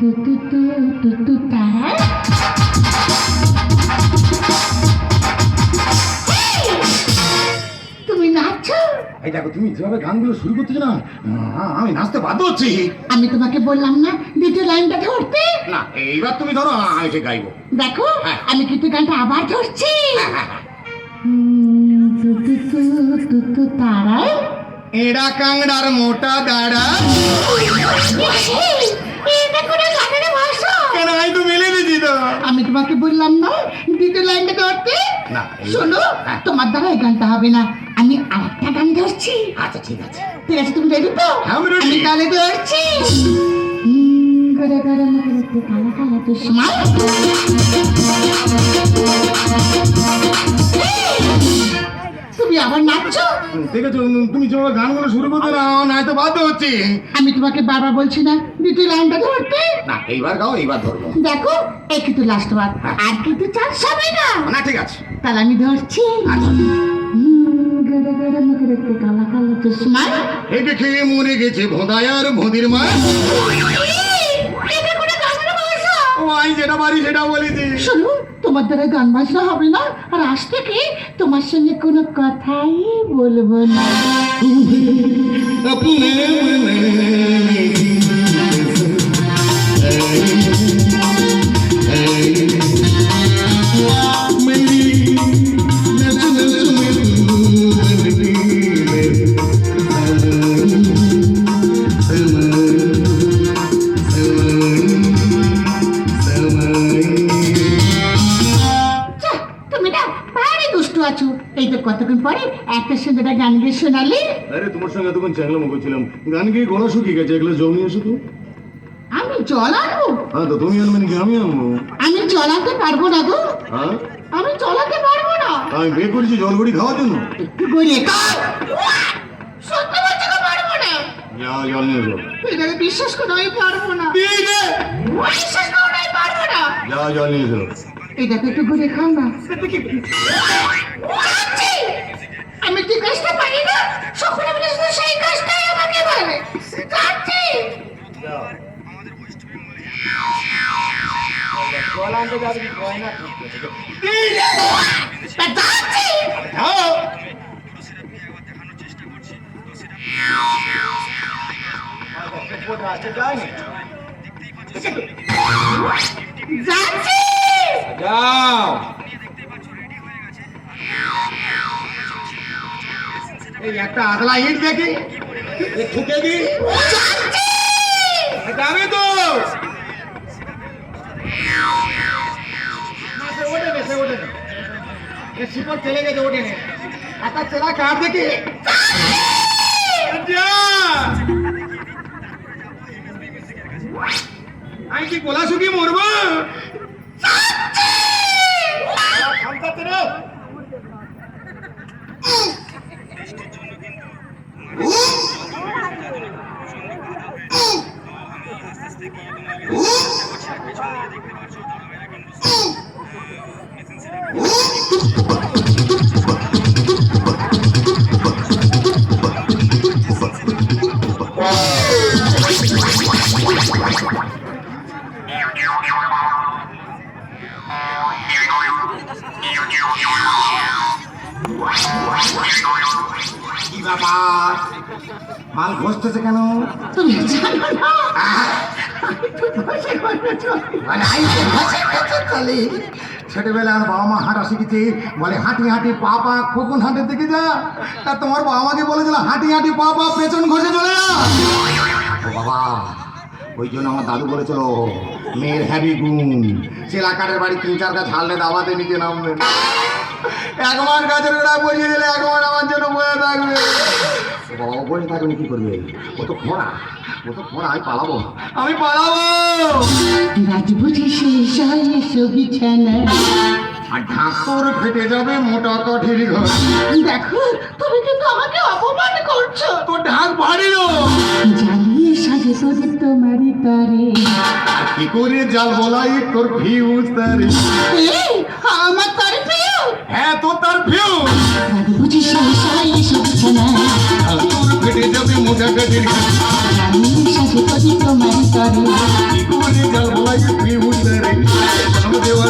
তু তু তারা তুমি নাচছো? এই দেখো তুমি যেভাবে গানগুলো শুরু করতেছো না আমি নাচতে বাধ্য হচ্ছি। আমি তোমাকে বললাম না দ্বিতীয় লাইনটা ধরতে। না এইবার তুমি ধরো আমি সে গাইবো। দেখো হ্যাঁ। আমি কিন্তু গানটা আবার ধরছি। তু তু তু তু তু তারা এড়া কাংড়ার মোটা দাঁড়া এটা কোনো গানের ভাষা কেন আমি তো তো আমি তোমাকে বললাম না দ্বিতীয় লাইনটা ধরতে। না, শোনো। তোমার দ্বারা এই গানটা হবে না। আমি আরেকটা গান ধরছি। আচ্ছা ঠিক আছে। ঠিক আছে তুমি রেডি তো? আমি তাহলে ধরছি। গড়ে মুখে মুখে কালো কালো দুশ্মন। তুমি উম, তুমি যেভাবে গানগুলো শুরু করতে না আমার নাচতে বাধ্য হচ্ছি। আমি তোমাকে বারবার বলছি না দ্বিতীয় লাইনটা ধরতে। না এইবার গাও এইবার ধরবো। দেখো এই কিন্তু লাস্ট বার। আর কিন্তু চান্স হবে না। না ঠিক আছে। তাহলে আমি ধরছি। আচ্ছা। কালো মরে গেছে ভোদায়ার ভোদির মা। ও আমি যেটা পারি সেটা বলেছি। শোনো তোমার দ্বারা গান বাজনা হবে না আর আজ থেকে তোমার সঙ্গে কোনো কথাই বলব না Wow. গান গিয়ে শোনালে আরে তোমার সঙ্গে এতক্ষণ চ্যাংলাম করছিলাম গান গিয়ে গলা শুকিয়ে গেছে এগুলো জল নিয়ে এসো তো। আমি জল আনব? হ্যাঁ তো তুমি আনবে নাকি আমি আনব? আমি জল পারব না গো। হ্যাঁ? আমি জল আনতে পারব না। আমি বিয়ে করেছি জলগুড়ি খাওয়ার জন্য। একটু গড়িয়ে কার সত্যি বলছি গো, পারব না। যা জল নিয়ে এসো। এটাকে বিশ্বাস করো আমি পারব না। বিশ্বাস করো আমি পারব না। যা জল নিয়ে এসো। এটাকে একটু ঘুরে খাও না। আমি কি কাজটা পারি না? সকলে মিলে শুধু সেই কাজটাই আমাকে বলে। যাচ্ছি যাও। এই একটা আগলা ইট দেখি এই ঠুকে দি যাবে তো ওঠে নে, সে ওঠে নে। এ শিকড় চলে গেছে ওঠে নে একটা চেলা কার দেখি যা। আমি কি গোলা শুকিয়ে মরবো ব্যাপার মাল ঘষতেছে কেন? তুমি জানো না। চলি। মানে বাবা মা হাঁটা শিখেছে বলে হাঁটি হাঁটি পা পা খোকন হাঁটে দেখে যা। তা তোমার বাবা মাকে বলেছিল হাঁটি হাঁটি পা পা পেছন ঘষে চলে যা। বাবা ওই জন্য আমার দাদু বলেছিল মেয়ের হ্যাভি গুণ। চেলাকারের বাড়ি তিন চার গাছ হাললে দাবাতে নিচে নামবে একবার গাছের গোড়া বসিয়ে দিলে একবার আমার জন্য বয়ে থাকবে। বসে কি করবে? ও তো খোঁড়া। ও তো খোঁড়া আমি পালাবো। আমি পালাবো। আর ঢাকুর ফেটে যাবে মোটা কাঠির ঘর। দেখো তুমি কিন্তু আমাকে অপমান করছ। তো ঢাক ভারী নো জ্বালিয়ে সাজে তোমারই তারে। কি করে জাল বলাই তোর ভিউজ তার? এই আমার তার প্রিয় হ্যাঁ তো তার ভিউ বুঝি হয় এসো বিছানায় ঢাকুর ফেটে যাবে মোটা কাঠের আমি সাথে করি তোমার তরে কি করে জাল লাগে প্রেম উদ্ধারে কলম দেওয়া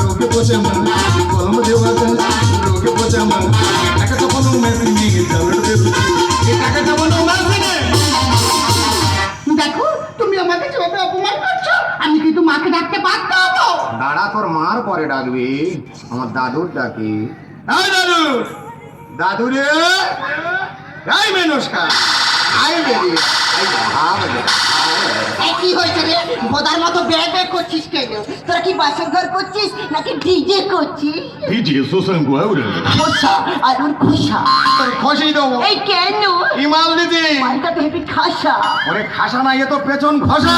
রোগে পচা মা কলম দেওয়া গাছ রোগে পচা মা টাকা চাপানো মেশিনে জালের বেরোচ্ছে এই টাকা চাপানো মেশিনে দেখো, তুমি আমাকে যেভাবে অপমান করছ, আমি কিন্তু মাকে ডাকতে পারতে হব দাঁড়া তোর মার পরে ডাকবি। আমার দাদুর ডাকি। দাদু! দাদু রে! এই মেনস্কা! আই বেরি আই ভাব রে কি হয়েছে রে? বোদার মতো বেড়ে বেড়ে করছিস কেন? তোরা কি বাসন ঘর করছিস নাকি ডিজে করছিস? করে খোসা আর ওর খোসা। তোর খসেই দেবো। এই কেন? ইমাল দিদি মালটা তো হেবি খাসা। ওরে খাসা না এ তো পেছন খসা।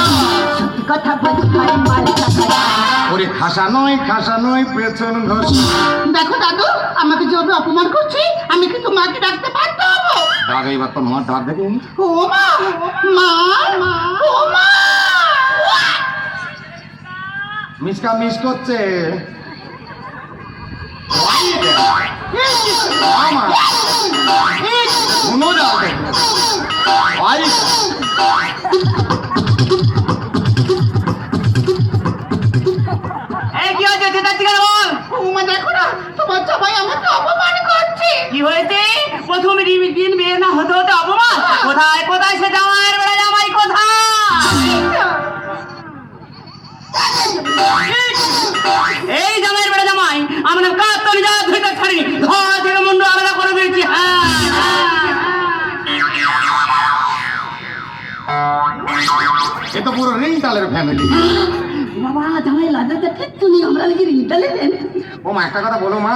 সত্যি কথা বলি মালটা খাসা। ওরে খাসা নয় খাসা নয় পেছন ঘষা দেখো দাদু আমাকে যেভাবে অপমান করছি আমি কিন্তু মাকে ডাকতে পারতে হব ডাক এইবার তোর মা ডাক দেখি ও মা মা মা ও মা মিসকা মিস করছে কোনো ডাক দেখি সবাই আমাকে অপমান করছে। কি হয়েছে? প্রথম রি- দিন বিয়ে না হতে হতে অপমান? কোথায় কোথায় সে জামাইয়ের বেলা জামাই কোথায়? এই জামাইয়ের বেলা জামাই আমরা কাজ তো নিজের ধুইতে ছাড়িনি। ঘর থেকে মুন্ডু আলাদা করে দিয়েছি। হ্যাঁ এ তো পুরো রিং তালের ফ্যামিলি বাবা জামাই লাদাটা কিচ্ছু নেই আমরা নাকি রিটালে ও মা একটা কথা বলো মা।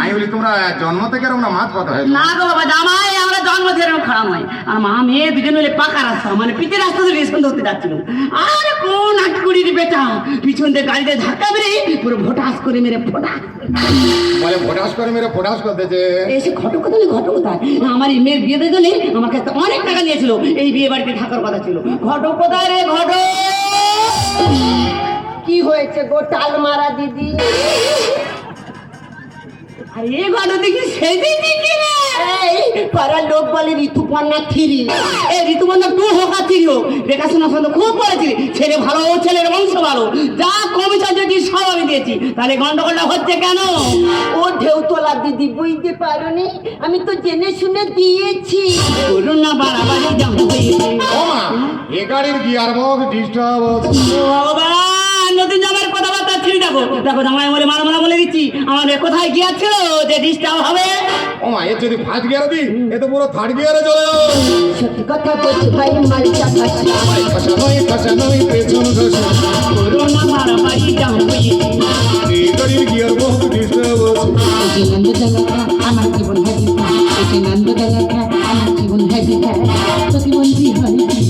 আমি বলি তোমরা জন্ম থেকে এরকম না মাছ কথা না গো বাবা জামাই আমরা জন্ম থেকে এরকম খারাপ নয়। আর মা মেয়ে দুজন মিলে পাকা রাস্তা মানে পিঠের রাস্তা ধরে রেশন ধরতে যাচ্ছিল। আর কোন আটকুড়ির বেটা পিছন দিয়ে গাড়িতে ধাক্কা মেরে পুরো ভোটাস করে মেরে ফোটা বলে ফোটাস করে মেরে ফোটাস করতেছে। এসে ঘটক কথা ঘটক কোথায়? আমার এই মেয়ের বিয়েতে জন্য আমার কাছে অনেক টাকা নিয়েছিল এই বিয়ে বাড়িতে থাকার কথা ছিল। ঘটক কোথায় রে ঘটক? কি হয়েছে গো টাল মারা দিদি? আরে এ দেখি সেদিন দেখি রে এই পাড়ার লোক বলে ঋতুপর্ণা থিরি। এই ঋতুবন্ধা টু হোকা ছিল দেখাশোনা শুনে খুব করেছি ছেলে ভালো ছেলের বংশ ভালো। যা কমিশন যদি সব আমি দিয়েছি। তাহলে গন্ডগোলটা হচ্ছে কেন? ও ঢেউ তোলা দিদি বুঝতে পারোনি। আমি তো জেনে শুনে দিয়েছি। করুন না বাড়াবাড়ি ও মা এ গাড়ির গিয়ার বক্স ডিস্টার্ব ভগবান নতুন জামার কথাবার্তা ছিঁড়ে দেখো দেখো জামাই বলে মারা মারা বলে দিচ্ছি। আমাদের কোথায় গিয়েছিল যে ডিস্টার্ব হবে? ও মা এর যদি ফার্স্ট গিয়ারে দিই এ তো পুরো থার্ড গিয়ারে চলে যাবে। সত্যি কথা বলছি ভাই মালটা পেছন করুন এই গাড়ির গিয়ার ডিস্টার্ব নন্দ আমার জীবন হাজিকা ওকে নন্দ দালাখা আমার জীবন হাজিকা প্রতিবন্ধী হয় কি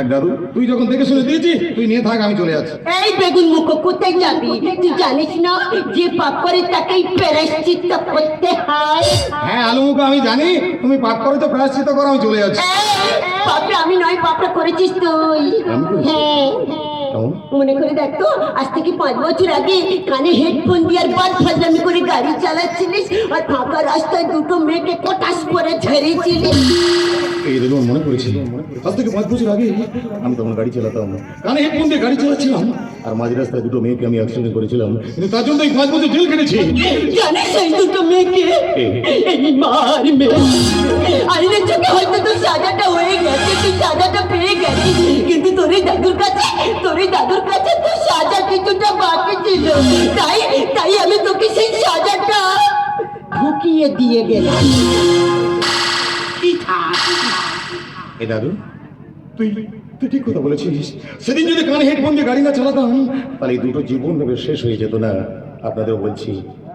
দেখ দাদু তুই যখন দেখে শুনে দিয়েছি তুই নিয়ে থাক আমি চলে যাচ্ছি। এই বেগুন মুখ কোথায় যাবি? তুই জানিস না যে পাপ করে তাকেই প্রায়শ্চিত্ত করতে হয়? হ্যাঁ আলু মুখ আমি জানি। তুমি পাপ করে তো প্রায়শ্চিত্ত করো আমি চলে যাচ্ছি। পাপটা আমি নয় পাপটা করেছিস তুই। হ্যাঁ? মনে করে দেখ তো আজ থেকে পাঁচ বছর আগে কানে হেডফোন দিয়ে আর বাদ ফাজলামি করে গাড়ি চালাচ্ছিলিস আর ফাঁকা রাস্তায় দুটো মেয়েকে কটাস করে ঝেড়েছিলিস এই আমার মনে পড়েছিল আজ থেকে পাঁচ বছর আগে আমি তখন গাড়ি চালাতাম। কানে হেডফোন দিয়ে গাড়ি চালাচ্ছিলাম আর মাঝ রাস্তায় দুটো মেয়েকে আমি অ্যাক্সিডেন্ট করেছিলাম। কিন্তু তার জন্য এই পাঁচ বছর জেল কেটেছি জানিস এই দুটো মেয়েকে? এই মার মেয়ে। আইনের চোখে হয়তো তোর সাজাটা হয়ে গেছে তুই সাজাটা পেয়ে গেছিস। কিন্তু তোর এই দাদুর কাছে তোর এই দাদুর কাছে তোর সাজা কিছুটা বাকি ছিল। তাই তাই আমি তোকে সেই সাজাটা ঢুকিয়ে দিয়ে গেলাম। এই দাদু তুই তুই ঠিক কথা বলেছিস সেদিন যদি কানে হেডফোন দিয়ে গাড়ি না চালাতাম তাহলে এই দুটো জীবন ভেবে শেষ হয়ে যেত না। আপনাদেরও বলছি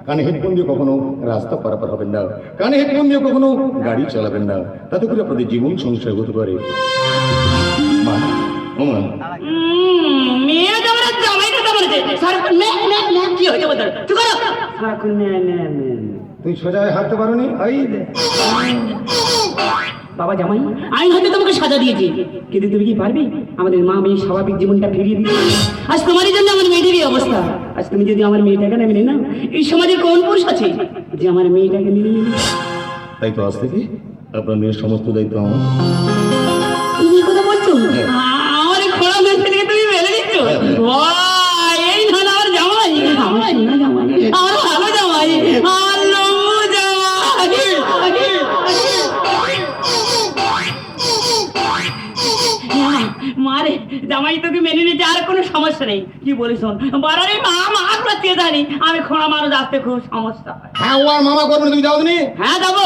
কানে হেডফোন দিয়ে কখনো রাস্তা পারাপার হবেন না। কানে হেডফোন দিয়ে কখনো গাড়ি চালাবেন না। তাতে করে আপনাদের জীবন সংশয় হতে পারে। মা মেয়ে জামাই জামাই কথা বলেছে। সারাক্ষণ মে মে মে কি হয়েছে বলতে? চুপ করো। সারাক্ষণ মে মে মে তুই সোজা হয়ে হাঁটতে পারো নি? এই। বাবা জামাই আইন হয়তো তোমাকে সাজা দিয়েছে। কিন্তু তুমি কি পারবে? আমাদের মা মেয়ে স্বাভাবিক জীবনটা ফিরিয়ে দিতে আজ তোমারই জন্য আমার মেয়েটির অবস্থা। আজ তুমি যদি আমার মেয়েটাকে না মেনে নাও এই সমাজে কোন পুরুষ আছে যে আমার মেয়েটাকে নেবে? তাই তো আজ থেকে আপনার মেয়ের সমস্ত দায়িত্ব আমার। তুমি কথা বলছো আমার এই খোলা মেয়ে থেকে তুমি মেনে জামাই তোকে মেনে নিতে আর কোনো সমস্যা নেই। কি বলিস শোন? বারারে মা মা করতে জানি? আমি খোঁড়া মানুষ আসতে খুব সমস্যা হয়। হ্যাঁ ও আর মামা করবে তুমি যাও নি হ্যাঁ যাব।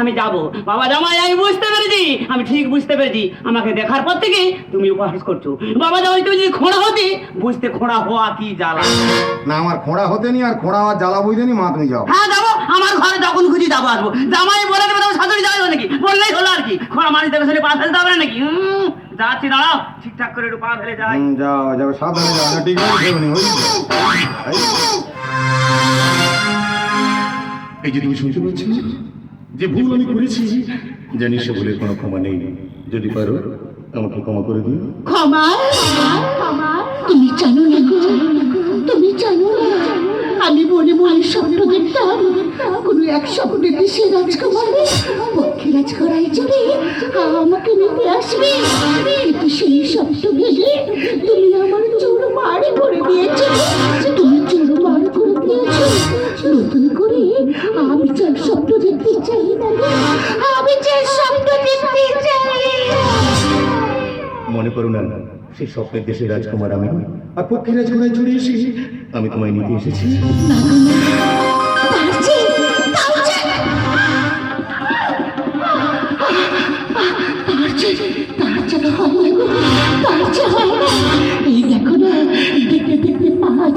আমি যাব। বাবা জামাই আমি বুঝতে পেরেছি। আমি ঠিক বুঝতে পেরেছি। আমাকে দেখার পর থেকে তুমি উপহাস করছ। বাবা জামাই তুমি যদি খোঁড়া হতে বুঝতে খোঁড়া হওয়া কি জ্বালা? না আমার খোঁড়া হতে নি আর খোঁড়া হওয়ার জ্বালা বুঝতে নি মা তুমি যাও। হ্যাঁ যাব। আমার ঘরে যখন খুঁজি যাব আসব। জামাই বলে দেবে তোমার শাশুড়ি যাবে নাকি? বললেই হলো আর কি। খোঁড়া মানুষ দেবে শুনে পা ফেলতে হবে নাকি? যাচ্ছি দাঁড়াও। ঠিকঠাক করে একটু পা ফেলে যাই যাও যাও সাবধানে যাও না ঠিক আছে ভেবে নি বুঝলি? এই, যে তুমি শুনতে পাচ্ছ যে ভুল আমি করেছি জানি সে ভুলের কোনো ক্ষমা নেই। যদি পারো আমাকে ক্ষমা করে দিও। ক্ষমা ক্ষমা। তুমি জানো না তুমি জানো না। আমি মনে মনে স্বপ্ন দেখতাম। এক স্বপ্নে দেশে রাজকুমার পক্ষীরাজ করাই চলে আমাকে নিতে আসবে। কিন্তু সেই স্বপ্ন ভেবে তুমি আমার চোর মার করে দিয়েছ। তুমি চোর মার করে দিয়েছ। নতুন করে আমি চার স্বপ্ন দেখতে চাই না আমি চার স্বপ্ন দেখতে চাই মনে করো না সেই স্বপ্নের দেশে রাজকুমার আমি। আর পক্ষী রাজকুমার চলে এসে আমি তোমায় নিতে এসেছি। পারছে পারছে পারছে হয় হয় না। এই দেখো না, দেখতে দেখতে পাঁচ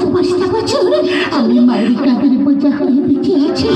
আমি মায়ের কাঁধের বোঝা হয়ে বেঁচে আছি।